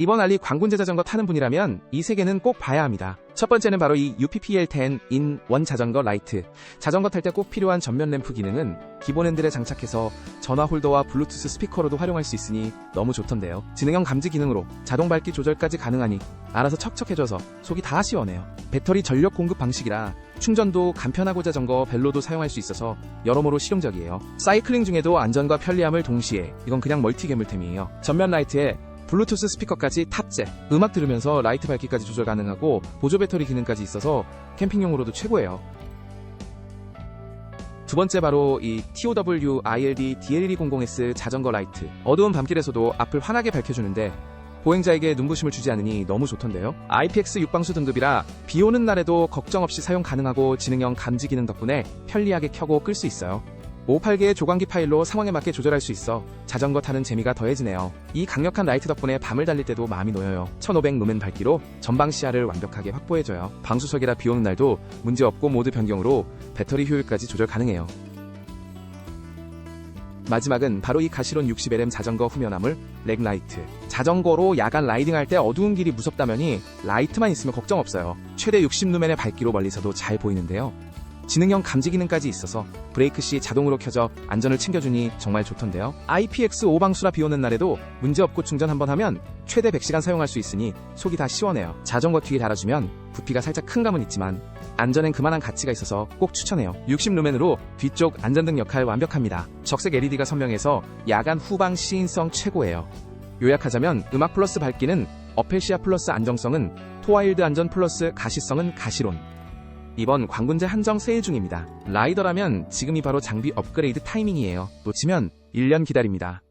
이번 알리 광군제 자전거 타는 분이라면 이 세 개는 꼭 봐야 합니다. 첫 번째는 바로 이 UPPL10 in 원 라이트. 자전거 탈 때 꼭 필요한 전면 램프 기능은 기본 핸들에 장착해서 전화 홀더와 블루투스 스피커로도 활용할 수 있으니 너무 좋던데요. 지능형 감지 기능으로 자동 밝기 조절까지 가능하니 알아서 척척해져서 속이 다 시원해요. 배터리 전력 공급 방식이라 충전도 간편하고 자전거 벨로도 사용할 수 있어서 여러모로 실용적이에요. 사이클링 중에도 안전과 편리함을 동시에 이건 그냥 멀티 개물템이에요. 전면 라이트에 블루투스 스피커까지 탑재, 음악 들으면서 라이트 밝기까지 조절 가능하고 보조 배터리 기능까지 있어서 캠핑용으로도 최고예요. 두 번째 바로 이 TOW ILD DL200S 자전거 라이트. 어두운 밤길에서도 앞을 환하게 밝혀주는데 보행자에게 눈부심을 주지 않으니 너무 좋던데요. IPX 6방수 등급이라 비 오는 날에도 걱정 없이 사용 가능하고 지능형 감지 기능 덕분에 편리하게 켜고 끌 수 있어요. 58개의 조광기 파일로 상황에 맞게 조절할 수 있어 자전거 타는 재미가 더해지네요. 이 강력한 라이트 덕분에 밤을 달릴 때도 마음이 놓여요. 1500 루멘 밝기로 전방 시야를 완벽하게 확보해줘요. 방수석이라 비 오는 날도 문제없고 모드 변경으로 배터리 효율까지 조절 가능해요. 마지막은 바로 이 가시론 60LM 자전거 후면화물 렉라이트. 자전거로 야간 라이딩할 때 어두운 길이 무섭다면이 라이트만 있으면 걱정 없어요. 최대 60루멘의 밝기로 멀리서도 잘 보이는데요. 지능형 감지 기능까지 있어서 브레이크 시 자동으로 켜져 안전을 챙겨주니 정말 좋던데요. IPX 5 방수라 비 오는 날에도 문제없고 충전 한번 하면 최대 100시간 사용할 수 있으니 속이 다 시원해요. 자전거 뒤에 달아주면 부피가 살짝 큰 감은 있지만 안전엔 그만한 가치가 있어서 꼭 추천해요. 60루멘으로 뒤쪽 안전등 역할 완벽합니다. 적색 LED가 선명해서 야간 후방 시인성 최고예요. 요약하자면 음악 플러스 밝기는 어펠시아 플러스 안정성은 토와일드 안전 플러스 가시성은 가시론. 이번 광군제 한정 세일 중입니다. 라이더라면 지금이 바로 장비 업그레이드 타이밍이에요. 놓치면 1년 기다립니다.